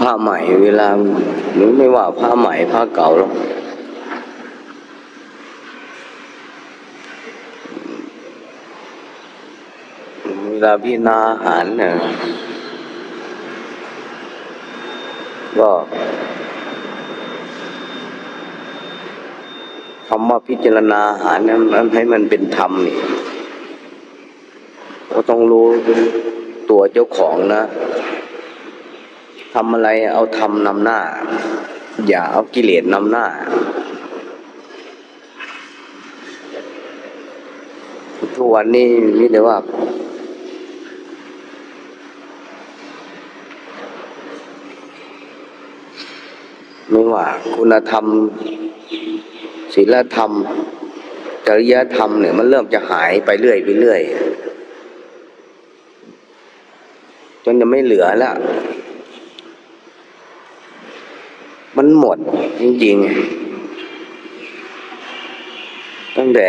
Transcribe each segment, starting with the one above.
ผ้าใหม่เวลาหรือไม่ว่าผ้าใหม่ผ้าเก่าหรอกเวลาพี่นาอาหารเนี่ยก็คำว่าพิจารณาอาหารนั้นมันให้มันเป็นธรรมนี่ก็ต้องรู้ตัวเจ้าของนะ ทำอะไรเอาทำนำหน้า อย่าเอากิเลสนำหน้า ทุกวันนี้มีแต่ว่า ไม่ว่าคุณธรรมศีลธรรม จริยธรรมเนี่ยมันเริ่มจะหายไปเรื่อยไปเรื่อยจนจะไม่เหลือแล้ว มันหมดจริงๆ ตั้งแต่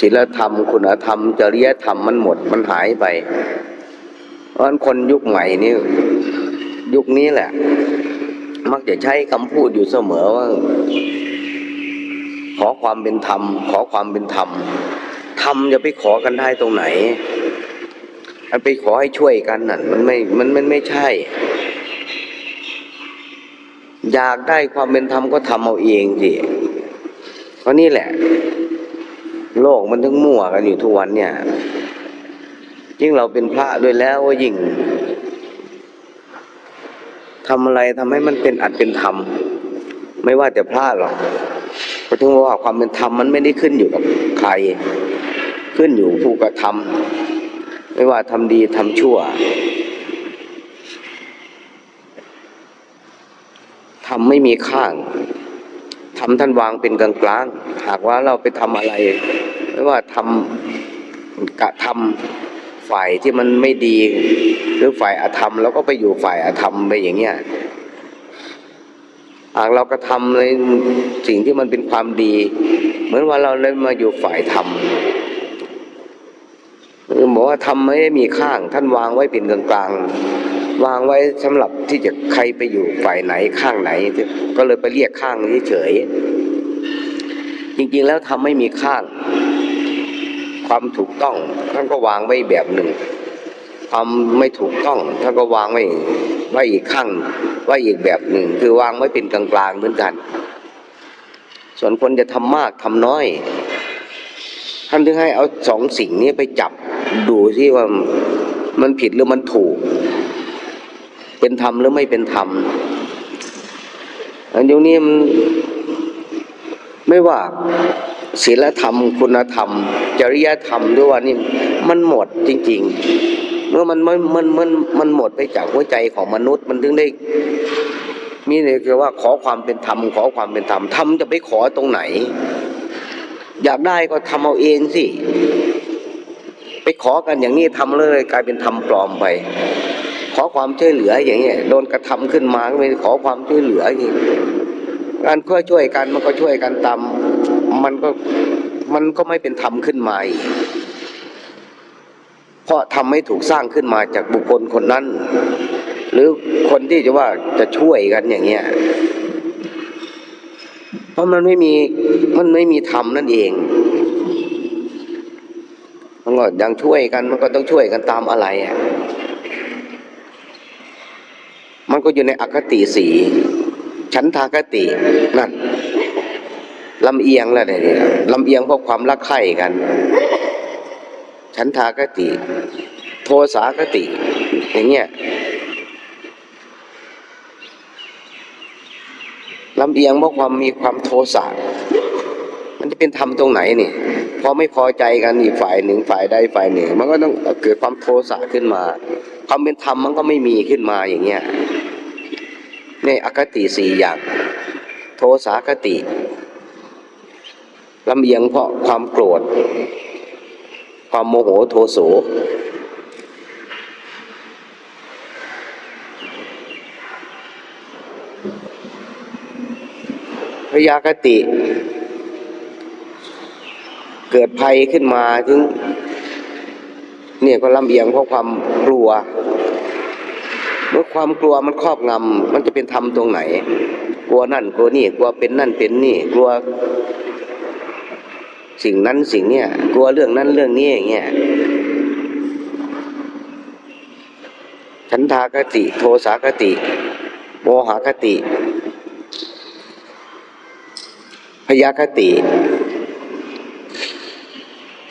ศีลธรรม คุณธรรม จริยธรรมมันหมดมันหายไป เพราะคนยุคใหม่นี่ยุคนี้แหละ มักจะใช้คำพูดอยู่เสมอว่า ขอความเป็นธรรม ขอความเป็นธรรมธรรมจะไปขอกันได้ตรงไหนมันไปขอให้ช่วยกันนั่นมันไม่มันมันไม่ใช่ อยากได้ความเป็นธรรมก็ทำเอาเองสิเพราะนี่แหละ โลกมันถึงมั่วกันอยู่ทุกวันเนี่ยยิ่งเราเป็นพระด้วยแล้วว่ายิ่งทำอะไรทำให้มันเป็นอัดเป็นธรรม ไม่ว่าแต่พระหรอกก็ถึงว่าความเป็นธรรมมันไม่ได้ขึ้นอยู่กับใคร ขึ้นอยู่ผู้กระทำไม่ว่าทำดีทำชั่ว ทำไม่มีข้างทำท่านวางเป็นกลางกลางหากว่าเราไปทำอะไร ไม่ว่าทำกระทำฝ่ายที่มันไม่ดี หรือฝ่ายอธรรมเราก็ไปอยู่ฝ่ายอธรรมไปอย่างเงี้ยหากเรากระทำในสิ่งที่มันเป็นความดี เหมือนว่าเราเลยมาอยู่ฝ่ายธรรมคือบอกว่าทำไม่ได้มีข้าง ท่านวางไว้เป็นกลางกลาง วางไว้สำหรับที่จะใครไปอยู่ฝ่ายไหนข้างไหน ก็เลยไปเรียกข้างเฉยๆจริงๆแล้วทำไม่มีข้าง ความถูกต้องท่านก็วางไว้แบบหนึ่ง ความไม่ถูกต้องท่านก็วางไว้ไว้อีกข้างไว้อีกแบบหนึ่ง คือวางไว้เป็นกลางๆเหมือนกัน ส่วนคนจะทำมากทำน้อยท่านถึงให้เอาสองสิ่งนี้ไปจับดูที่ว่ามันผิดหรือมันถูก เป็นธรรมหรือไม่เป็นธรรม อันเดี๋ยวนี้มันไม่ว่าศีลธรรม คุณธรรม จริยธรรมด้วยว่านี่มันหมดจริง ๆ เมื่อมันมันมันมันมันหมดไปจากหัวใจของมนุษย์ มันถึงได้ มีเนี่ยคือว่าขอความเป็นธรรม ขอความเป็นธรรมธรรมจะไปขอตรงไหน อยากได้ก็ทำเอาเองสิไปขอกันอย่างนี้ทำเลย กลายเป็นทำปลอมไป ขอความช่วยเหลืออย่างเงี้ยโดนกระทำขึ้นมาก็ไม่ขอความช่วยเหลืออย่างงี้การเพื่อช่วยกันมันก็ช่วยกันตามมันก็มันก็ไม่เป็นธรรมขึ้นมาเพราะทำไม่ถูกสร้างขึ้นมาจากบุคคลคนนั้น หรือคนที่จะว่าจะช่วยกันอย่างเงี้ยเพราะมันไม่มีมันไม่มีธรรมนั่นเองมันก็ยังช่วยกันมันก็ต้องช่วยกันตามอะไรอะ มัน ก็อยู่ในอคติสีฉันทากตินั่นลำเอียงแล้วเนี่ยลำเอียงเพราะความรักใคร่กันฉันทากติ โทสากติ อย่างเงี้ยลำเอียงเพราะความมีความโทสะมันจะเป็นธรรมตรงไหนนี่พอไม่พอใจกันอีกฝ่ายหนึ่งฝ่ายใดฝ่ายหนึ่ง มันก็ต้องเกิดความโทสะขึ้นมาความเป็นธรรมมันก็ไม่มีขึ้นมาอย่างเงี้ย ในอคติสี่อย่าง โทสากติลำเอียงเพราะความโกรธ ความโมโหโทโสพยากติ เกิดภัยขึ้นมาถึงเนี่ยก็ลำเอียงเพราะความกลัว เมื่อความกลัวมันครอบงำมันจะเป็นธรรมตรงไหน กลัวนั่นกลัวนี่กลัวเป็นนั่นเป็นนี่ กลัว สิ่งนั้นสิ่งเนี้ยกลัวเรื่องนั้นเรื่องนี้อย่างเงี้ยฉันทากติ โทสากติ โมหคติพยาคติ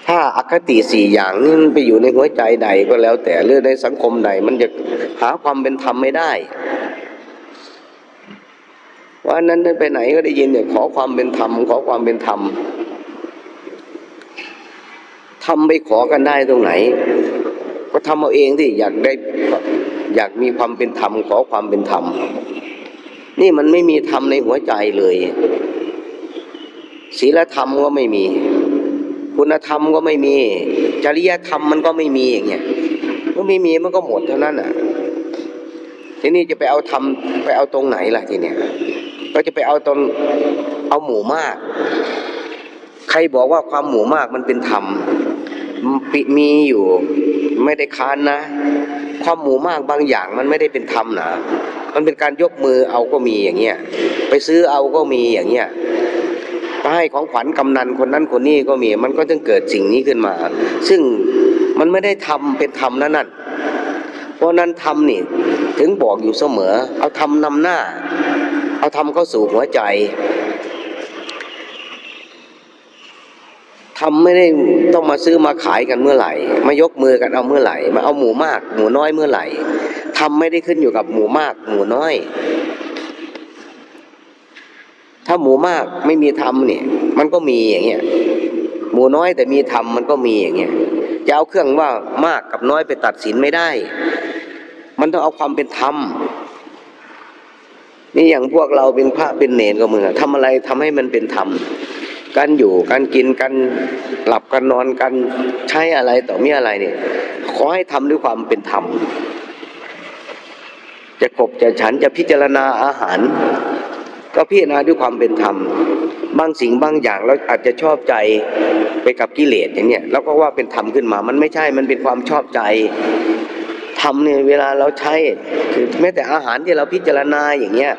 ถ้าอาคติสี่อย่างนี้มันไปอยู่ในหัวใจใดก็แล้ว แต่หรือในสังคมใดมันจะหาความเป็นธรรมไม่ได้วันนั้นไปไหนก็ได้ยินเนี่ยขอความเป็นธรรมขอความเป็นธรรมทำไปขอกันได้ตรงไหน ก็ทำเอาเองที่อยากได้อยากมีความเป็นธรรมขอความเป็นธรรมนี่มันไม่มีธรรมในหัวใจเลยศีลธรรมก็ไม่มี คุณธรรมก็ไม่มี จริยธรรมมันก็ไม่มีอย่างเงี้ยก็ไม่มีมันก็หมดเท่านั้นอะ ทีนี้จะไปเอาทำไปเอาตรงไหนล่ะทีเนี้ยก็จะไปเอาตรงเอาหมู่มาก ใครบอกว่าความหมู่มากมันเป็นธรรมปิมีอยู่ไม่ได้ค้านนะ ความหมู่มากบางอย่างมันไม่ได้เป็นธรรมนะมันเป็นการยกมือเอาก็มีอย่างเงี้ยไปซื้อเอาก็มีอย่างเงี้ย ให้ของขวัญกำนันคนนั้นคนนี้ก็มี มันก็จึงเกิดสิ่งนี้ขึ้นมา ซึ่งมันไม่ได้ทำเป็นธรรมนั่นนั่นเพราะนั้นทำนี่ถึงบอกอยู่เสมอ เอาทำนำหน้า เอาทำเข้าสู่หัวใจทำไม่ได้ต้องมาซื้อมาขายกันเมื่อไหร่ มายกมือกันเอาเมื่อไหร่ มาเอาหมูมาก หมูน้อยเมื่อไหร่ทำไม่ได้ขึ้นอยู่กับหมูมาก หมูน้อย ถ้าหมูมากไม่มีธรรมเนี่ยมันก็มีอย่างเงี้ยหมูน้อยแต่มีธรรมมันก็มีอย่างเงี้ยจะเอาเครื่องว่ามากกับน้อยไปตัดสินไม่ได้ มันต้องเอาความเป็นธรรมนี่อย่างพวกเราเป็นพระเป็นเนรก็เหมือนทำอะไรทำให้มันเป็นธรรมการอยู่การกินการหลับการนอนการใช้อะไรต่อมีอะไรเนี่ยขอให้ทำด้วยความเป็นธรรมจะขบจะฉันจะพิจารณาอาหาร ก็พิจารณาด้วยความเป็นธรรม บางสิ่งบางอย่างเราอาจจะชอบใจไปกับกิเลสอย่างเนี้ยแล้วก็ว่าเป็นธรรมขึ้นมา มันไม่ใช่มันเป็นความชอบใจธรรมเนี่ยเวลาเราใช้คือแม้แต่อาหารที่เราพิจารณาอย่างเงี้ย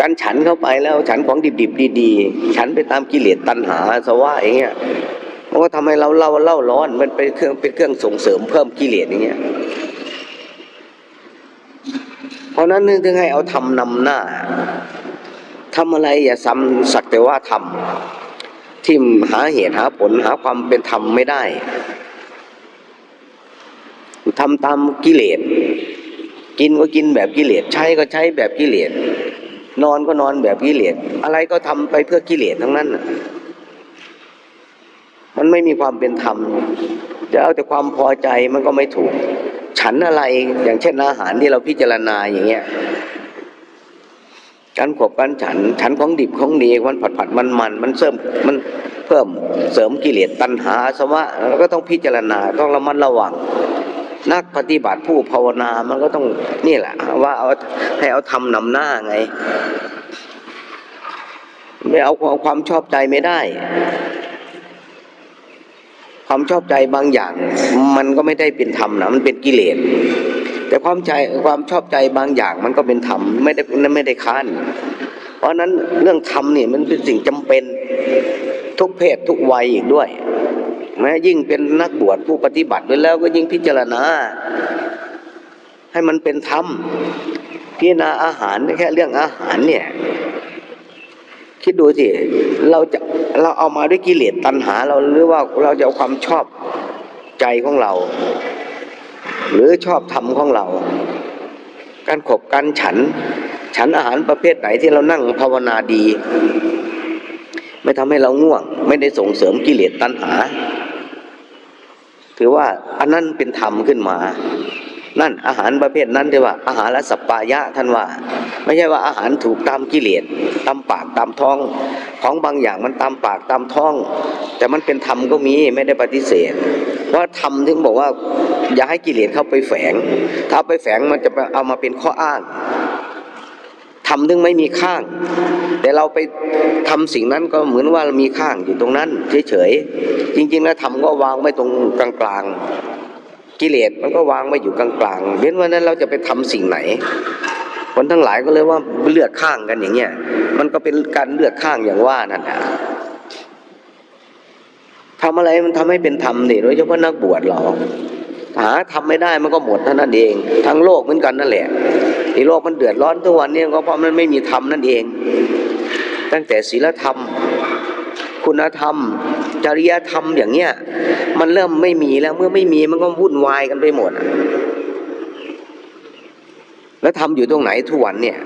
การฉันเข้าไปแล้วฉันของดิบๆดีๆ ฉันไปตามกิเลสตัณหาสวะอย่างเงี้ยมันก็ทำให้เราเล่าเล่าร้อนมันเป็นเครื่องเป็นเครื่องส่งเสริมเพิ่มกิเลสอย่างเงี้ย เพราะนั้นนึกถึงให้เอาทำนำหน้าทำอะไรอย่าซ้ำสักแต่ว่าทำที่หาเหตุหาผลหาความเป็นธรรมไม่ได้ทำตามกิเลสกินก็กินแบบกิเลสใช้ก็ใช้แบบกิเลสนอนก็นอนแบบกิเลสอะไรก็ทำไปเพื่อกิเลสทั้งนั้นมันไม่มีความเป็นธรรมจะเอาแต่ความพอใจมันก็ไม่ถูก ฉันอะไรอย่างเช่นอาหารที่เราพิจารณาอย่างเงี้ยการขบการฉัน ฉันของดิบของดีมันผัดผัดมันมันมันเสริมมันเพิ่มเสริมกิเลสตัณหาสวะแล้วก็ต้องพิจารณาต้องระมัดระวัง นักปฏิบัติผู้ภาวนามันก็ต้องนี่แหละ ว่าเอาให้เอาทำนำหน้าไง ไม่เอาเอาความชอบใจไม่ได้ ความชอบใจบางอย่าง มันก็ไม่ได้เป็นธรรมนะมันเป็นกิเลสแต่ความใจความชอบใจบางอย่างมันก็เป็นธรรมไม่ได้ไม่ได้ค้าน เพราะนั้นเรื่องธรรมนี่มันเป็นสิ่งจำเป็นทุกเพศทุกวัยอีกด้วยแม้ยิ่งเป็นนักบวชผู้ปฏิบัติไว้แล้วก็ยิ่งพิจารณา ให้มันเป็นธรรมพิจารณาอาหารแค่เรื่องอาหารเนี่ย คิดดูสิเราจะเราเอามาด้วยกิเลสตัณหา เราหรือว่าเราจะเอาความชอบใจของเรา หรือชอบธรรมของเรา การขบการฉัน ฉันอาหารประเภทไหนที่เรานั่งภาวนาดี ไม่ทำให้เราง่วง ไม่ได้ส่งเสริมกิเลสตัณหา ถือว่าอันนั้นเป็นธรรมขึ้นมานั่นอาหารประเภทนั้นที่ว่าอาหารและสัปปายะท่านว่า ไม่ใช่ว่าอาหารถูกตามกิเลส ตามปากตามท้อง ของบางอย่างมันตามปากตามท้อง แต่มันเป็นธรรมก็มีไม่ได้ปฏิเสธเพราะธรรมถึงบอกว่า อย่าให้กิเลสเข้าไปแฝง ถ้าไปแฝงมันจะเอามาเป็นข้ออ้างทำถึงไม่มีข้าง แต่เราไปทำสิ่งนั้นก็เหมือนว่ามีข้างอยู่ตรงนั้นเฉยๆจริงๆแล้วทำก็วางไม่ตรงกลางกิเลสมันก็วางไว้อยู่กลางๆเว้นวันนั้นเราจะไปทำสิ่งไหน คนทั้งหลายก็เลยว่าเลือกข้างกันอย่างเงี้ย มันก็เป็นการเลือกข้างอย่างว่านั่นแหละทำอะไรมันทำให้เป็นธรรมนี่โดยเฉพาะนักบวชเราหาทำไม่ได้มันก็หมดเท่านั้นเอง ทั้งโลกเหมือนกันนั่นแหละที่โลกมันเดือดร้อนทุกวันนี้ก็เพราะมันไม่มีธรรมนั่นเอง ตั้งแต่ศีลธรรม คุณธรรม จริยธรรมอย่างเงี้ย มันเริ่มไม่มีแล้วเมื่อไม่มีมันก็วุ่นวายกันไปหมดอะ แล้วทำอยู่ตรงไหนทุกวันเนี่ย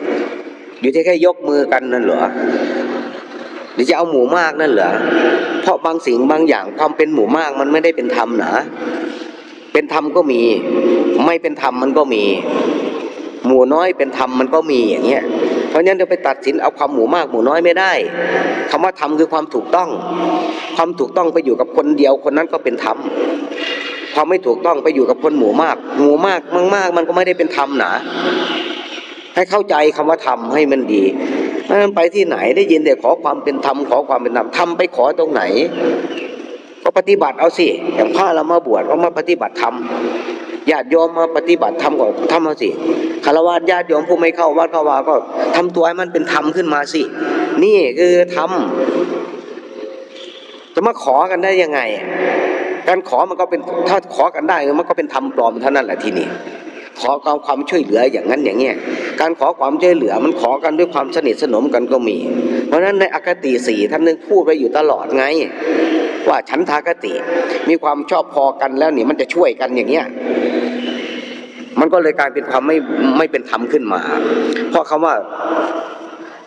อยู่ที่แค่ยกมือกันนั่นเหรอหรือจะเอาหมู่มากนั่นเหรอเพราะบางสิ่งบางอย่างความเป็นหมู่มากมันไม่ได้เป็นธรรมนะเป็นธรรมก็มี ไม่เป็นธรรมมันก็มี หมู่น้อยเป็นธรรมมันก็มีอย่างเงี้ยเพราะฉะนั้นจะไปตัดสินเอาความหมู่มากหมู่น้อยไม่ได้คำว่าธรรมคือความถูกต้อง ความถูกต้องไปอยู่กับคนเดียวคนนั้นก็เป็นธรรม ควาไม่ถูกต้องไปอยู่กับคนหมู่มาก หมู่มากมากๆมันก็ไม่ได้เป็นธรรมนะให้เข้าใจคำว่าธรรมให้มันดีเพราะฉะนั้นไปที่ไหนได้ยินแต่ขอความเป็นธรรมขอความเป็นธรรมทำไปขอตรงไหน ก็ปฏิบัติเอาสิอย่างพระเรามาบวชก็มาปฏิบัติธรรมญาติโยมมาปฏิบัติธรรมก็ทำเอาสิคารวะญาติโยมผู้ไม่เข้าวัดเข้าวาก็ทำตัวให้มันเป็นธรรมขึ้นมาสิ นี่คือธรรมจะมาขอกันได้ยังไง การขอมันก็เป็นถ้าขอกันได้มันก็เป็นธรรมปลอมเท่านั้นแหละทีนี้ขอความความช่วยเหลืออย่างนั้นอย่างเงี้ยการขอความช่วยเหลือมันขอกันด้วยความสนิทสนมกันก็มี เพราะฉะนั้นในอคติสี่ท่านนึงพูดไปอยู่ตลอดไง ว่าฉันทากติ มีความชอบพอกันแล้วนี่มันจะช่วยกันอย่างเงี้ยมันก็เลยกลายเป็นความไม่ไม่เป็นธรรมขึ้นมา เพราะคำว่า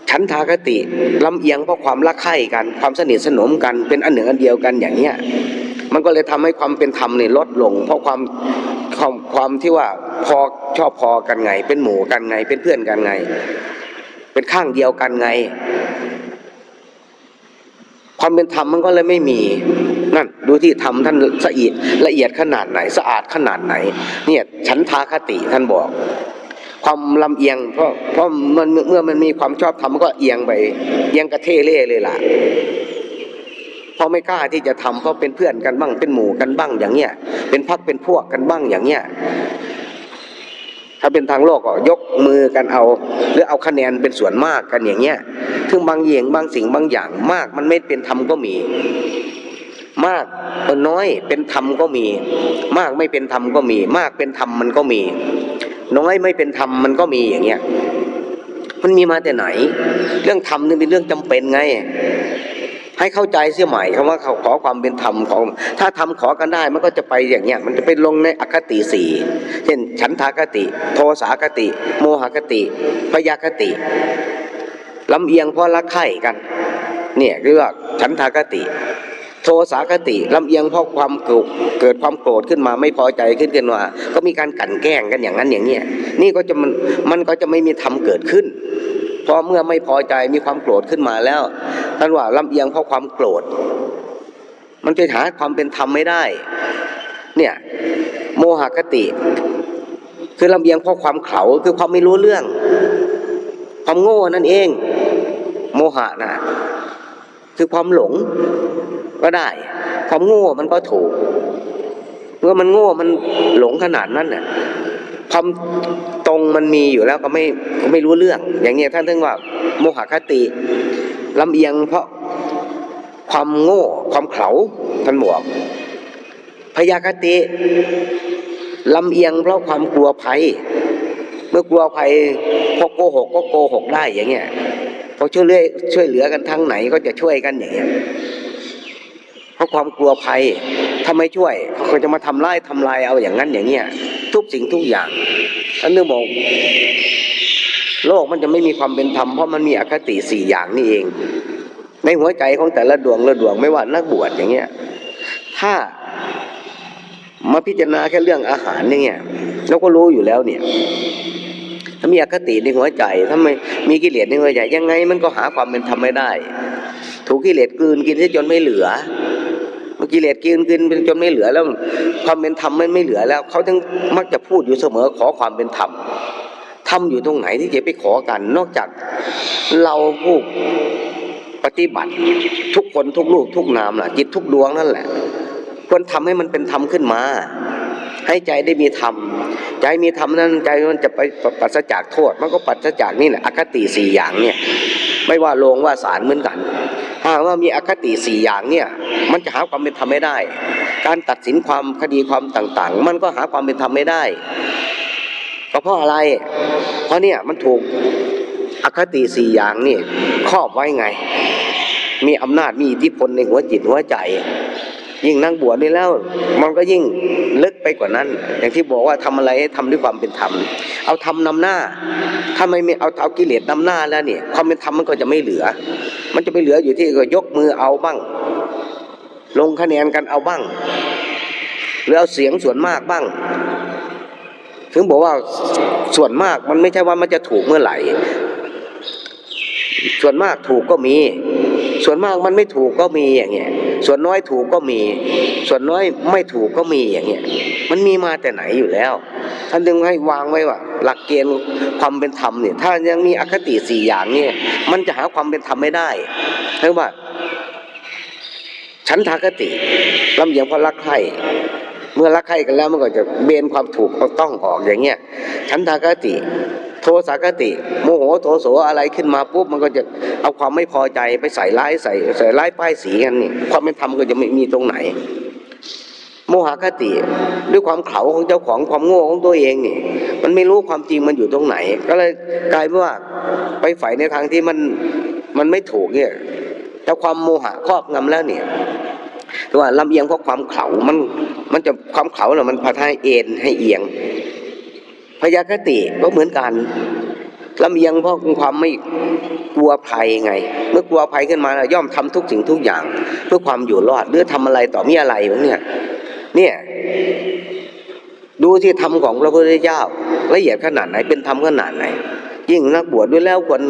ฉันทากติลำเอียงเพราะความรักใคร่กัน ความสนิทสนมกันเป็นอันหนึ่งอันเดียวกันอย่างเงี้ย มันก็เลยทำให้ความเป็นธรรมเนี่ยลดลง เพราะความความความที่ว่าพอชอบพอกันไง เป็นหมู่กันไง เป็นเพื่อนกันไง เป็นข้างเดียวกันไง ความเป็นธรรมมันก็เลยไม่มีนั่นดูที่ธรรมท่านละเอียดละเอียดขนาดไหน สะอาดขนาดไหน เนี่ยฉันทาคติท่านบอก ความลำเอียง เพราะเพราะมันเมื่อมันมีความชอบธรรมมันก็เอียงไปเอียงกระเทเล่เลยล่ะ เพราะไม่กล้าที่จะทำเพราะเป็นเพื่อนกันบ้างเป็นหมู่กันบ้างอย่างเงี้ยเป็นพักเป็นพวกกันบ้างอย่างเงี้ยถ้าเป็นทางโลกก็ยกมือกันเอา หรือเอาคะแนนเป็นส่วนมากกันอย่างเงี้ยถึงบางอย่างบางสิ่งบางอย่างมากมันไม่เป็นธรรมก็มี มากเออน้อยเป็นธรรมก็มี มากไม่เป็นธรรมก็มี มากเป็นธรรมมันก็มี น้อยไม่เป็นธรรมมันก็มีอย่างเงี้ยมันมีมาแต่ไหน เรื่องธรรมนี่เป็นเรื่องจำเป็นไง ให้เข้าใจเสียใหม่คำว่าเขาขอความเป็นธรรมของ ถ้าทำขอกันได้มันก็จะไปอย่างเงี้ยมันจะไปลงในอคติสี่เช่นฉันทากติ โทสาคติ โมหคติพยาคติลำเอียงเพราะรักใคร่กัน เนี่ยเรียกว่าฉันทากติ โทสาคติลำเอียงเพราะความโกรธเกิดความโกรธขึ้นมาไม่พอใจขึ้นขึ้นมาก็มีการกลั่นแกล้งกันอย่างนั้นอย่างเนี้ยนี่ก็จะมันมันก็จะไม่มีธรรมเกิดขึ้น เพราะเมื่อไม่พอใจมีความโกรธขึ้นมาแล้วท่านว่าลำเอียงเพราะความโกรธ มันจะหาความเป็นธรรมไม่ได้ เนี่ยโมหคติ คือลำเอียงเพราะความเขาคือความไม่รู้เรื่อง ความโง่นั่นเอง โมหะนะคือความหลงก็ได้ ความโง่มันก็ถูกเมื่อมันโง่มันหลงขนาดนั้นน่ะความ มันมีอยู่แล้วก็ไม่ไม่รู้เรื่อง อย่างเงี้ยท่านถึงว่าโมหคติลำเอียงเพราะความโง่ความเขลาท่านบอกพยาคติลำเอียงเพราะความกลัวภัย เมื่อกลัวภัยพอโกหกก็โกหกได้อย่างเงี้ยพอช่วยเหลือช่วยเหลือกันทั้งไหนก็จะช่วยกันอย่างเงี้ยเพราะความกลัวภัยถ้าไม่ช่วยเขาจะมาทำลายทำลายเอาอย่างนั้นอย่างเงี้ยทุกสิ่งทุกอย่าง ท่านนึกบอกโลกมันจะไม่มีความเป็นธรรมเพราะมันมีอคติสี่อย่างนี่เอง ในหัวใจของแต่ละดวงละดวงไม่ว่านักบวชอย่างเงี้ย ถ้ามาพิจารณาแค่เรื่องอาหารอย่เงี้ยเราก็รู้อยู่แล้วเนี่ย ถ้ามีอคติในหัวใจถ้าไม่มีกิเลสในหัวใจยังไงมันก็หาความเป็นธรรมไม่ได้ ถูกกิเลสกลืนกินซะจนไม่เหลือ กิเลสกินกินจนไม่เหลือแล้วความเป็นธรรมมันไม่เหลือแล้วเขาจึงมักจะพูดอยู่เสมอขอความเป็นธรรมธรรมอยู่ตรงไหนที่จะไปขอกัน นอกจากเราผู้ปฏิบัติทุกคนทุกลูกทุกนามล่ะ จิตทุกดวงนั่นแหละ ควรทำให้มันเป็นธรรมขึ้นมา ให้ใจได้มีธรรมใจมีธรรมนั้นใจมันจะไปปัสจากโทษ มันก็ปัสจากนี่แหละอคติสี่อย่างเนี่ย ไม่ว่าโลงว่าสารเหมือนกัน หากว่ามีอคติสี่อย่างเนี่ยมันจะหาความเป็นธรรมไม่ได้ การตัดสินความคดีความต่างๆ มันก็หาความเป็นธรรมไม่ได้ก็เพราะอะไร เพราะเนี่ยมันถูกอคติสี่อย่างนี่ครอบไว้ไง มีอำนาจมีอิทธิพลในหัวจิตหัวใจ ยิ่งนั่งบวชนี่แล้ว มันก็ยิ่งลึกไปกว่านั้น อย่างที่บอกว่าทำอะไรให้ทำด้วยความเป็นธรรม เอาทำนำหน้า ถ้าไม่มีเอาเอากิเลสนำหน้าแล้วเนี่ย ความเป็นธรรมมันก็จะไม่เหลือ มันจะไปเหลืออยู่ที่ก็ยกมือเอาบ้าง ลงคะแนนกันเอาบ้างหรือเอาเสียงส่วนมากบ้าง ถึงบอกว่าส่วนมากมันไม่ใช่ว่ามันจะถูกเมื่อไหร่ ส่วนมากถูกก็มี ส่วนมากมันไม่ถูกก็มีอย่างเงี้ย ส่วนน้อยถูกก็มี ส่วนน้อยไม่ถูกก็มีอย่างเงี้ยมันมีมาแต่ไหนอยู่แล้ว ท่านจึงให้วางไว้ว่า หลักเกณฑ์ความเป็นธรรมเนี่ย ถ้ายังมีอคติสี่อย่างเนี่ยมันจะหาความเป็นธรรมไม่ได้เรียกว่าฉันทากติลำเอียงเพราะรักใครเมื่อรักใครกันแล้วมันก็จะเบนความถูกเอาต้องออกอย่างเงี้ยฉันทากติ โทสากติ โมโหโทโสอะไรขึ้นมาปุ๊บมันก็จะเอาความไม่พอใจไปใส่ร้ายใส่ใส่ร้ายป้ายสีกันนี่ความเป็นธรรมก็จะไม่มีตรงไหน โมหคติด้วยความเขาของเจ้าของความโง่ของตัวเองนี่มันไม่รู้ความจริงมันอยู่ตรงไหน ก็เลยกลายเป็นว่าไปใฝ่ในทางที่มันมันไม่ถูกเนี่ยแต่ความโมหะครอบงำแล้วเนี่ยแต่ว่าลำเอียงเพราะความเขามันมันจะความเขาเนี่ยมันพาให้เอ็นให้เอียง พยาคติก็เหมือนกันลำเอียงเพราะความไม่กลัวภัยไง เมื่อกลัวภัยขึ้นมาแล้วย่อมทำทุกสิ่งทุกอย่าง เพื่อความอยู่รอดหรือทำอะไรต่อมีอะไรวะเนี่ยเนี่ยดูที่ธรรมของพระพุทธเจ้าละเอียดขนาดไหนเป็นธรรมขนาดไหน ยิ่งนักบวชด้วยแล้วควร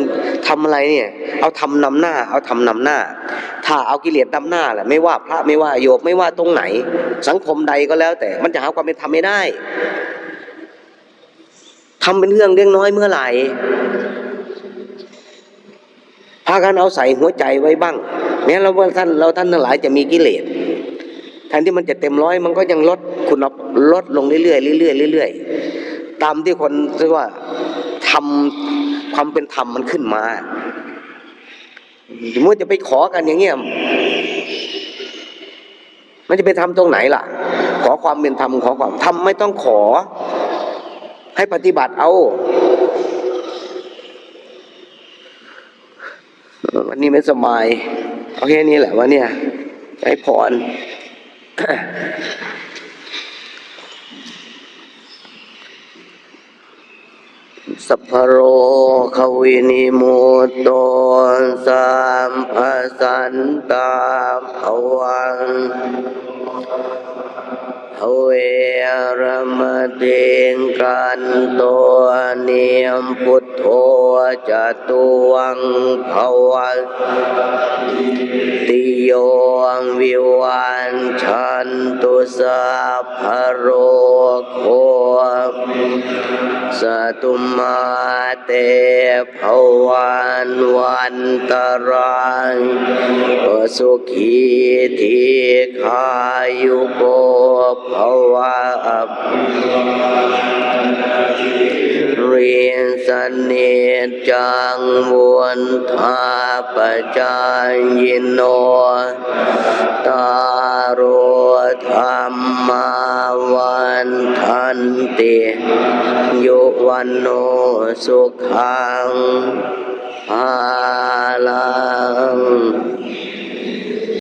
ทำอะไรเนี่ย เอาทำนำหน้า เอาทำนำหน้า ถ้าเอากิเลสนำหน้าแหละไม่ว่าพระไม่ว่าโยมไม่ว่าตรงไหน สังคมใดก็แล้วแต่มันจะหาความเป็นธรรมไม่ได้ ทำเป็นเรื่องเล็กน้อยเมื่อไหร่พากันเอาใส่หัวใจไว้บ้างแม้เราว่าท่านเราท่านทั้งหลายจะมีกิเลสแทนที่มันจะเต็มร้อยมันก็ยังลดคุณลดลงเรื่อยๆเรื่อยๆเรื่อยๆตามที่คนเรียกว่าทำความเป็นธรรมมันขึ้นมาสมมติจะไปขอกันอย่างเงี้ยมันจะไปทำตรงไหนล่ะ ขอความเป็นธรรมขอความธรรมไม่ต้องขอ ให้ปฏิบัติเอา วันนี้ไม่สบายเอาแค่นี้แหละวันเนี้ยให้พรสัพพโรขวินิมุตโตสัมภสันตาภวัง รมเดงกันตัวเนียมพุทโธจะตวังภวติโยงวิวันชันตุสัพ โรโคสตุมาเตภวันวันตรังสุขีทีขายุโกภวะเรียนสนิจจังวนทาปจายโนตารธรรมา วันทันติยุวันโนสุขังอาลัง